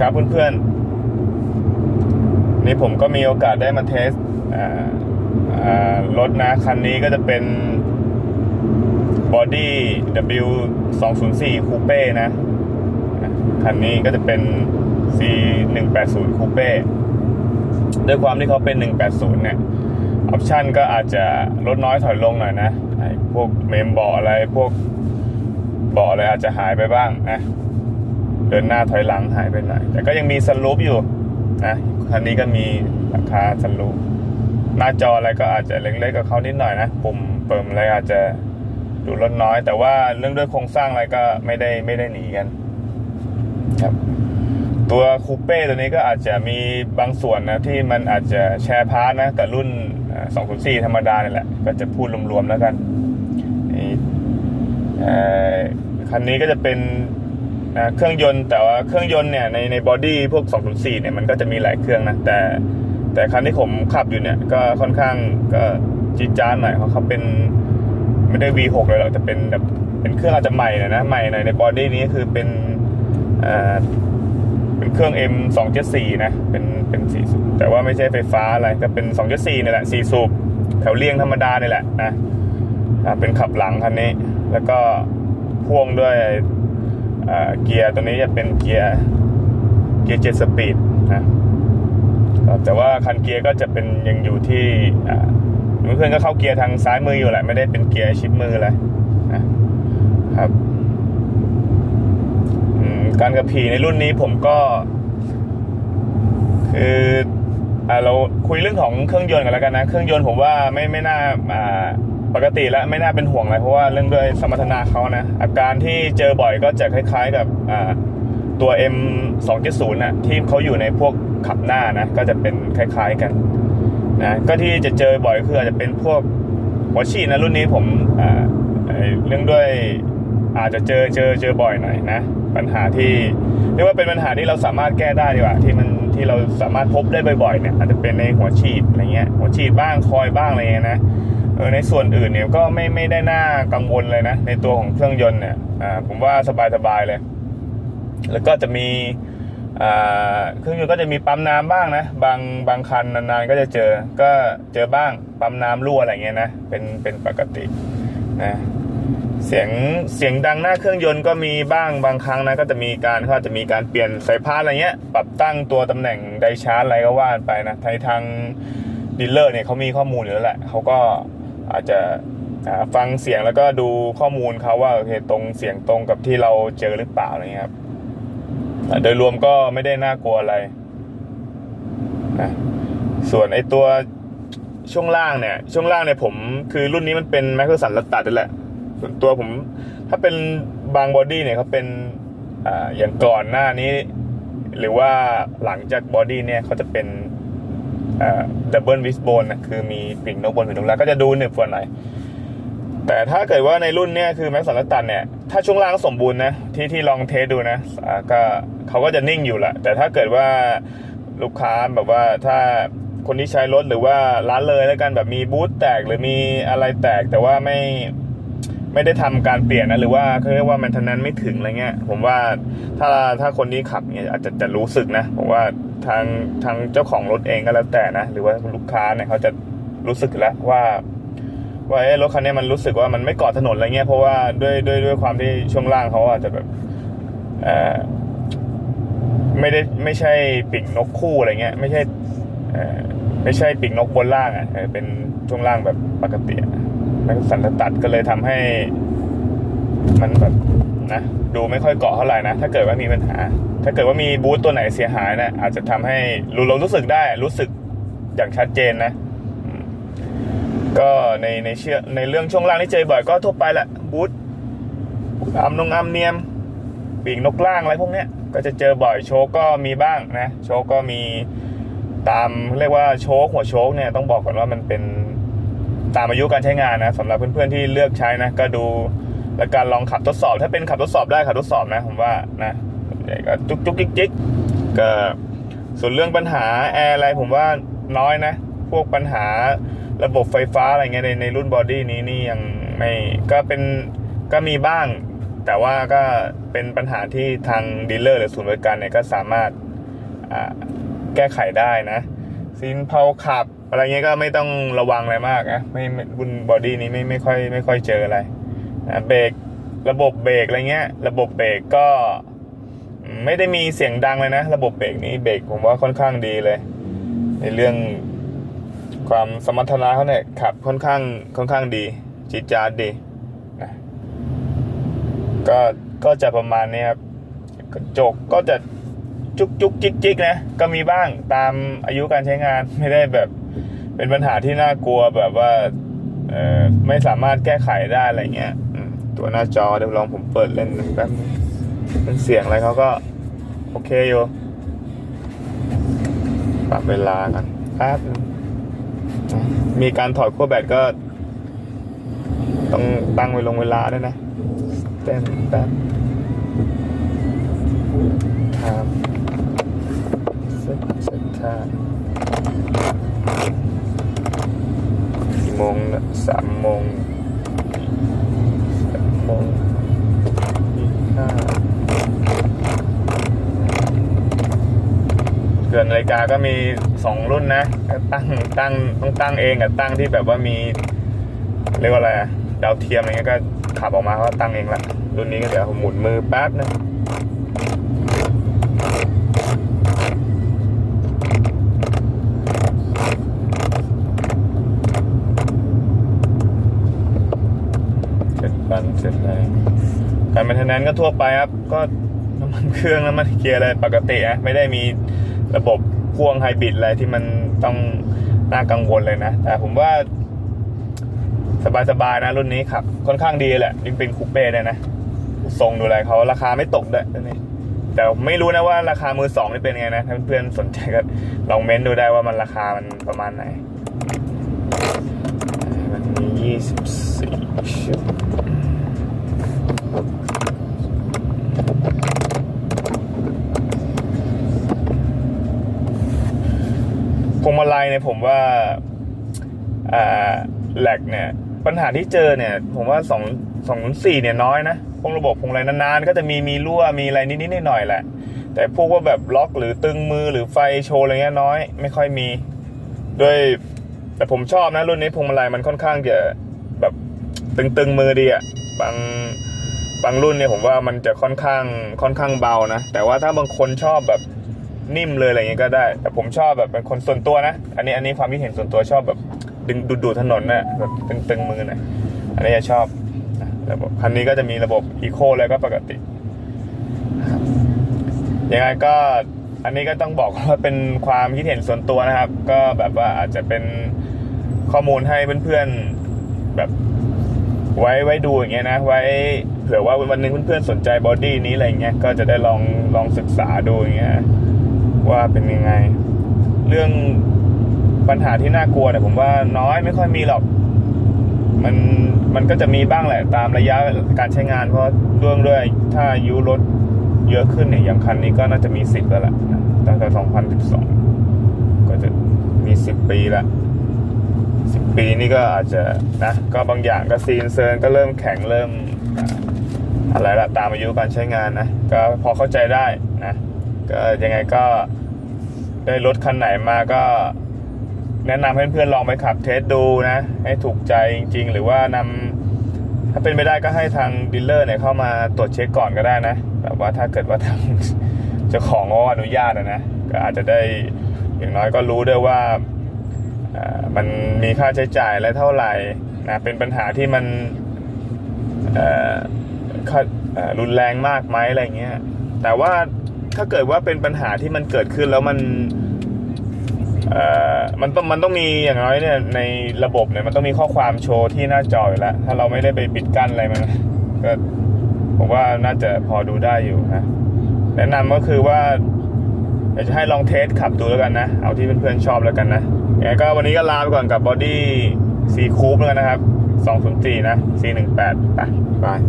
ครับเพื่อนๆนี่ผมก็มีโอกาสได้มาเทสรถนะคันนี้ก็จะเป็นบอดี้ W 2 0 4คูเป้นะ คันนี้ก็จะเป็น C 1 8 0คูเป้ด้วยความที่เขาเป็น 180 เนี่ย ออปชันก็อาจจะลดน้อยถอยลงหน่อยนะ พวกเมมเบาะอะไร พวกเบาะอะไรอาจจะหายไปบ้างนะ เดินหน้าถอยหลังหายไปไหน แต่ก็ยังมีสลูปอยู่นะคันนี้ก็มีราคาสลูปหน้าจออะไรก็อาจจะเล็กๆกับเขานิดหน่อยนะปุ่มเปิมอะไรอาจจะดูลดน้อย แต่ว่าเรื่องด้วยโครงสร้างอะไรก็ไม่ได้ไม่ได้หนีกัน ครับ ตัวคูเป้ตัวนี้ก็อาจจะมีบางส่วนนะที่มันอาจจะแชร์พาร์ทนะกับรุ่น 2 0 4 ธรรมดาเนี่ยแหละ ก็จะพูดรวมๆแล้วกันนี่คันนี้ก็จะเป็น นะเครื่องยนต์แต่ว่าเครื่องยนต์เนี่ยในในบอดี้พวก 204 เนี่ยมันก็จะมีหลายเครื่องนะแต่ แต่คันที่ผมขับอยู่เนี่ยก็ค่อนข้างก็จีดจ้านหน่อยเพราะเขาเป็นไม่ได้ V6 เลยหรอกแต่เป็นแบบเป็นเครื่องอาจจะใหม่หน่อยนะใหม่หน่อยในบอดี้นี้คือเป็นเอ่อเป็นเครื่อง M 2 7 4นะเป็นเป็นสี่สูบแต่ว่าไม่ใช่ไฟฟ้าอะไรก็เป็น2 7 4นี่แหละสี่สูบแถวเลี่ยงธรรมดานี่แหละนะเป็นขับหลังคันนี้ แล้วก็พ่วงด้วย เกียร์ตัวนี้จะเป็นเกียร์เกียร์เจ็ดสปีดนะแต่ว่าคันเกียร์ก็จะเป็นยังอยู่ที่อ่าเพื่อนก็เข้าเกียร์ทางซ้ายมืออยู่แหละไม่ได้เป็นเกียร์ชิปมือเลยนะครับการขับขี่ในรุ่นนี้ผมก็ คืออเราคุยเรื่องของเครื่องยนต์กันแล้วกันนะ เครื่องยนต์ผมว่าไม่ไม่น่าอ่า ปกติแล้วไม่น่าเป็นห่วงอะไรเพราะว่าเรื่องด้วยสมรรถนะเขานะ อาการที่เจอบ่อยก็จะคล้าย ๆกับตัว M 2 7 0นะที่เขาอยู่ในพวกขับหน้านะ ก็จะเป็นคล้ายๆกันนะก็ที่จะเจอบ่อยคืออาจจะเป็นพวกหัวฉีดนะรุ่นนี้ผมเรื่องด้วยอาจจะเจอเจอเจอบ่อยหน่อยนะ ปัญหาที่เรียกว่าเป็นปัญหาที่เราสามารถแก้ได้ดีกว่า ที่มันที่เราสามารถพบได้บ่อยๆเนี่ยอาจจะเป็นในหัวฉีดอะไรเงี้ยหัวฉีดบ้างคอยบ้างอะไรเงี้ยนะ ออในส่วนอื่นเนี่ยก็ไม่ไม่ได้น่ากังวลเลยนะ ในตัวของเครื่องยนต์เนี่ยอ่าผมว่าสบายๆเลย แล้วก็จะมีอ่าเครื่องยนต์ก็จะมีปั๊มน้ำบ้างนะ บางบางคันนานๆก็จะเจอก็เจอบ้างปั๊มน้ำรั่วอะไรเงี้ยนะเป็นเป็นปกตินะเสียงเสียงดังหน้าเครื่องยนต์ก็มีบ้างบางครั้งนะก็จะมีการเขาจจะมีการเปลี่ยนสายพานอะไรเงี้ย ปรับตั้งตัวตำแหน่งไดชาร์จอะไรก็ว่าไปนะทางทางดีลเลอร์เนี่ยเขามีข้อมูลอยู่แล้วแหละเขาก็ อาจจะฟังเสียงแล้วก็ดูข้อมูลเขาว่าโอเคตรงเสียงตรงกับที่เราเจอหรือเปล่าอะไรเงี้ยครับโดยรวมก็ไม่ได้น่ากลัวอะไรนะส่วนไอตัวช่วงล่างเนี่ย ช่วงล่างเนี่ยผมคือรุ่นนี้มันเป็นแมคโครสันลัดตัดนั่นแหละ ส่วนตัวผมถ้าเป็นบางบอดี้เนี่ยเขาเป็นอ่าอย่างก่อนหน้านี้ หรือว่าหลังจากบอดี้เนี่ยเขาจะเป็น ดับเบิลวิสโบนนะคือมีปีกนกบนปีกนกแล้วก็จะดูหนึบกว่าหน่อยแต่ถ้าเกิดว่าในรุ่นเนี่ยคือแม็กซ์สันลตันเนี่ยถ้าช่วงล่างสมบูรณ์นะที่ที่ลองเทสดูนะก็เขาก็จะนิ่งอยู่แหละแต่ถ้าเกิดว่าลูกค้าแบบว่าถ้าคนที่ใช้รถหรือว่าร้านเลยแล้วกันแบบมีบูทแตกหรือมีอะไรแตกแต่ว่าไม่ ไม่ได้ทำการเปลี่ยนนะหรือว่าเขาเรียกว่ามันทนนั้นไม่ถึงอะไรเงี้ย ผมว่าถ้าถ้าคนที่ขับเนี่ยอาจจะจะรู้สึกนะผมว่าทางทางเจ้าของรถเองก็แล้วแต่นะหรือว่าลูกค้าเนี่ยเขาจะรู้สึกแล้วว่าว่าเอ๊ะรถคันนี้มันรู้สึกว่ามันไม่เกาะถนนอะไรเงี้ยเพราะว่าด้วยด้วยด้วยความที่ช่วงล่างเขาอาจจะแบบเออไม่ได้ไม่ใช่ปีกนกคู่อะไรเงี้ย ไม่ใช่เออไม่ใช่ปีกนกบนล่างอะเป็นช่วงล่างแบบปกติ มันสันตัดก็เลยทำให้ มันแบบนะดูไม่ค่อยเกาะเท่าไหร่นะ ถ้าเกิดว่ามีปัญหา ถ้าเกิดว่ามีบูธตัวไหนเสียหายนะอาจจะทำให้รู้เรารู้สึกได้ รู้สึกอย่างชัดเจนนะ ก็ในในเชื่อในเรื่องช่วงล่างที่เจอบ่อยก็ทั่วไปแหละบูธอัมนงอัมเนียมปีกนกล่างอะไรพวกเนี้ยก็จะเจอบ่อยโชก็มีบ้างนะ โชก็มีตามเรียกว่าโชคหัวโชคเนี่ยต้องบอกก่อนว่ามันเป็น ตามอายุการใช้งานนะสำหรับเพื่อนๆที่เลือกใช้นะ ก็ดูและการลองขับทดสอบ ถ้าเป็นขับทดสอบได้ขับทดสอบนะ ผมว่านะก็จุกจุกจิกจิกก็ส่วนเรื่องปัญหาแอร์อะไรผมว่าน้อยนะ พวกปัญหาระบบไฟฟ้าอะไรเงี้ยในในรุ่นบอดี้นี้นี่ยังไม่ก็เป็นก็มีบ้าง แต่ว่าก็เป็นปัญหาที่ทางดีลเลอร์หรือศูนย์บริการเนี่ยก็สามารถแก้ไขได้นะซีนเพาขับ อะไรเงี้ยก็ไม่ต้องระวังอะไรมากนะไม่ไม่บุนบอดี้นี้ไม่ไม่ค่อยไม่ค่อยเจออะไรนะเบรกระบบเบรกอะไรเงี้ย ระบบเบรกก็ไม่ได้มีเสียงดังเลยนะ ระบบเบรกนี้เบรกผมว่าค่อนข้างดีเลย ในเรื่องความสมรรถนะเขาเนี่ยขับค่อนข้างค่อนข้างดีจีจาดดีนะก็ก็จะประมาณนี้ครับกระจกก็จะจุกจุกจิกจิกนะ ก็มีบ้างตามอายุการใช้งานไม่ได้แบบ เป็นปัญหาที่น่ากลัวแบบว่าไม่สามารถแก้ไขได้อะไรเงี้ยตัวหน้าจอเดี๋ยวลองผมเปิดเล่นแป๊บเป็นเสียงอะไรเขาก็ โอเคอยู่ปรับเวลากันแป๊บมีการถอดขั้วแบตก็ ต้องตั้งไว้ลงเวลาด้วยนะแป๊บแป๊บครับเซ็ตเซ็ตท่า กี่โมงนะสามโมงสามโมงยี่สิบห้าเกินนาฬิกาก็มีสองรุ่นนะตั้งตั้งต้องตั้งเองกับตั้งที่แบบว่ามีเรียกว่าอะไรดาวเทียมอะไรเงี้ยก็ขับออกมาก็ตั้งเองละรุ่นนี้ก็เดี๋ยวหมุนมือแป๊บนึงเสร็จ ปันเสร็จเลยการเป็นทนนก็ทั่วไปครับ ก็น้ำมันเครื่องน้ำมันเกียร์อะไรปกติอะไม่ได้มีระบบพ่วงไฮบริดอะไรที่มันต้องน่ากังวลเลยนะ แต่ผมว่า สบายๆนะรุ่นนี้ขับ ค่อนข้างดีแหละยิ่งเป็นคูเป้เลยนะทรงดูอะไรเขาราคาไม่ตกด้วยนี้แต่ไม่รู้นะว่าราคามือสองนี่เป็นไงนะถ้าเพื่อนๆสนใจก็ลองเม้นต์ดูได้ว่ามันราคามันประมาณไหน มันมียี่สิบสี่ พวงมาลัยเนี่ยผมว่าแหลกเนี่ย ปัญหาที่เจอเนี่ย ผมว่าสองสองสี่เนี่ยน้อยนะพวกระบบพวงอะไรนานๆ ก็จะมีมีรั่วมีอะไรนิดๆหน่อยๆแหละ แต่พวกว่าแบบล็อกหรือตึงมือหรือไฟโชว์อะไรเงี้ยน้อย ไม่ค่อยมีด้วยแต่ผมชอบนะรุ่นนี้พวงมาลัยมันค่อนข้างจะแบบตึงๆมือดีอะบางบางรุ่นเนี่ยผมว่ามันจะค่อนข้างค่อนข้างเบานะ แต่ว่าถ้าบางคนชอบแบบ นิ่มเลยอะไรเงี้ยก็ได้ แต่ผมชอบแบบเป็นคนส่วนตัวนะ อันนี้อันนี้ความคิดเห็นส่วนตัวชอบแบบ ดึงดูดูถนนน่ะแบบตึงๆมือน่ะอันนี้จะชอบระบบคันนี้ก็จะมีระบบอีโคแล้วก็ปกติยังไงก็อันนี้ก็ต้องบอกว่าเป็นความคิดเห็นส่วนตัวนะครับ ก็แบบว่าอาจจะเป็นข้อมูลให้เพื่อนๆแบบไว้ไว้ดูอย่างเงี้ยนะ ไว้เผื่อว่าวันนึงเพื่อนๆสนใจบอดี้นี้อะไรเงี้ยก็จะได้ลองลองศึกษาดูอย่างเงี้ย ว่าเป็นยังไง เรื่องปัญหาที่น่ากลัวเนี่ยผมว่าน้อยไม่ค่อยมีหรอก มันมันก็จะมีบ้างแหละตามระยะการใช้งานเพราะเรื่องด้วยถ้าอายุรถเยอะขึ้นเนี่ยอย่างคันนี้ก็น่าจะมีสิบแล้วแหละนะตั้งแต่ 2012 ก็จะมี10ปีละ10ปีนี่ก็อาจจะนะก็บางอย่างก็ซีนเซิร์นก็เริ่มแข็งเริ่มอ่าอะไรละตามอายุการใช้งานนะ ก็พอเข้าใจได้นะ ก็ยังไงก็ได้รถคันไหนมาก็แนะนำให้เพื่อนๆลองไปขับเทสดูนะ ให้ถูกใจจริง ๆ หรือว่านำถ้าเป็นไม่ได้ก็ให้ทางดีลเลอร์เนี่ยเข้ามาตรวจเช็คก่อนก็ได้นะแบบว่าถ้าเกิดว่าทางเจ้าของเขาอนุญาตนะ ก็อาจจะได้อย่างน้อยก็รู้ด้วยว่ามันมีค่าใช้จ่ายและเท่าไหร่นะเป็นปัญหาที่มันรุนแรงมากไหมอะไรเงี้ยแต่ว่า ถ้าเกิดว่าเป็นปัญหาที่มันเกิดขึ้นแล้วมันเอ่อมันต้องมันต้องมีอย่างน้อยเนี่ยในระบบเนี่ยมันต้องมีข้อความโชว์ที่หน้าจออยู่แล้ว ถ้าเราไม่ได้ไปปิดกั้นอะไรมันก็ผมว่าน่าจะพอดูได้อยู่นะแนะนำก็คือว่าอยากจะให้ลองเทสขับดูแล้วกันนะ เอาที่เพื่อนๆชอบแล้วกันนะยังไงก็วันนี้ก็ลาไปก่อนกับบอดี้ซีคูปแล้วกันนะครับ 204 นะ C18 ไปบาย